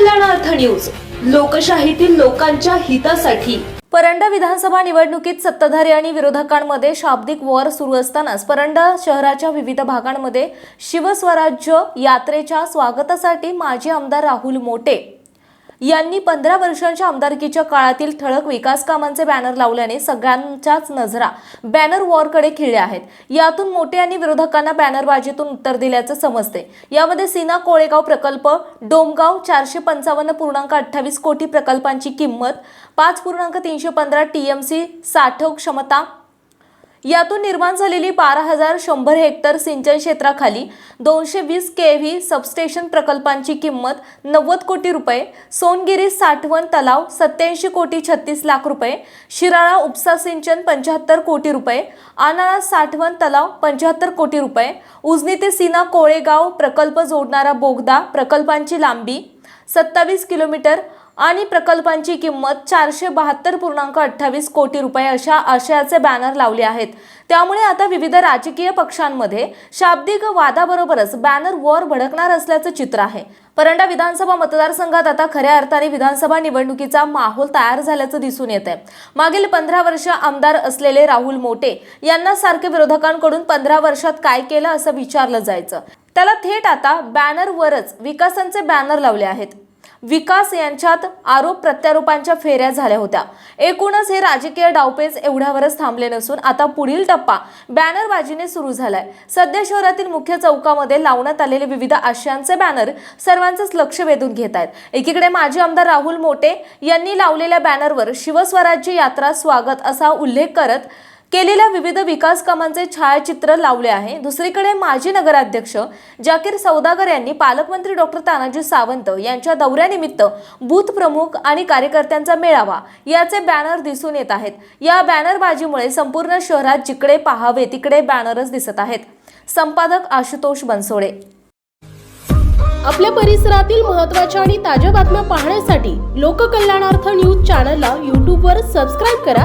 News. लोकशाहीतील लोकांच्या हितासाठी. परंडा विधानसभा निवडणुकीत सत्ताधारी आणि विरोधकांमध्ये शाब्दिक वॉर सुरू असतानाच परंडा शहराच्या विविध भागांमध्ये शिवस्वराज्य यात्रेच्या स्वागतासाठी माजी आमदार राहुल मोटे यांनी पंधरा वर्षांच्या आमदारकीच्या काळातील ठळक विकास कामांचे बॅनर लावल्याने सगळ्यांच्याच नजरा बॅनर वॉरकडे खिळल्या आहेत. यातून मोठे यांनी विरोधकांना बॅनरबाजीतून उत्तर दिल्याचं समजते. यामध्ये सीना कोळेगाव प्रकल्प डोमगाव चारशे पंचावन्न पूर्णांक अठ्ठावीस कोटी प्रकल्पांची किंमत पाच पूर्णांक तीनशे पंधरा टीएमसी साठव क्षमता यातून निर्माण झालेली बारा हजार शंभर हेक्टर सिंचन क्षेत्राखाली दोनशे वीस के व्ही सबस्टेशन प्रकल्पांची किंमत नव्वद कोटी रुपये सोनगिरी साठवण तलाव सत्याऐंशी कोटी छत्तीस लाख रुपये शिराळा उपसा सिंचन पंच्याहत्तर कोटी रुपये आनाळा साठवण तलाव पंच्याहत्तर कोटी रुपये उजनी ते सीना कोळेगाव प्रकल्प जोडणारा बोगदा प्रकल्पांची लांबी सत्तावीस किलोमीटर आणि प्रकल्पांची किंमत चारशे बहात्तर पूर्णांक अठ्ठावीस कोटी रुपये अशा आशयाचे बॅनर लावले आहेत. त्यामुळे आता विविध राजकीय पक्षांमध्ये शाब्दिक वादाबरोबरच बॅनर वॉर भडकणार असल्याचं चित्र आहे. परंडा विधानसभा मतदारसंघात आता खऱ्या अर्थाने विधानसभा निवडणुकीचा माहोल तयार झाल्याचं दिसून येत आहे मागील पंधरा वर्ष आमदार असलेले राहुल मोटे यांना सारखे विरोधकांकडून पंधरा वर्षात काय केलं असं विचारलं जायचं. त्याला थेट आता बॅनरवरच विकासांचे बॅनर लावले आहेत. विकास यांच्यात आरोप प्रत्यारोपांच्या फेऱ्या झाल्या होत्या. एकूणच हे राजकीय डावपेच एवढ्यावरच थांबले नसून आता पुढील टप्पा बॅनरबाजीने सुरू झालाय. सध्या शहरातील मुख्य चौकामध्ये लावण्यात आलेले विविध आशयांचे बॅनर सर्वांचंच लक्ष वेधून घेत आहेत. एकीकडे माजी आमदार राहुल मोटे यांनी लावलेल्या बॅनरवर शिवस्वराज्य यात्रा स्वागत असा उल्लेख करत केलेल्या विविध विकास कामांचे छायाचित्र लावले आहे. दुसरीकडे माजी नगराध्यक्ष जाकीर सौदागर यांनी पालकमंत्री डॉक्टर तानाजी सावंत यांच्या दौऱ्यानिमित्त बूथ प्रमुख आणि कार्यकर्त्यांचा मेळावा याचे बॅनर दिसून येत आहेत. या बॅनरबाजीमुळे संपूर्ण शहरात जिकडे पाहावे तिकडे बॅनरच दिसत आहेत. संपादक आशुतोष बनसोडे. आपल्या परिसरातील महत्त्वाच्या आणि ताज्या बातम्या पाहण्यासाठी लोककल्याणार्थ न्यूज चॅनलला यूट्यूबवर सबस्क्राईब करा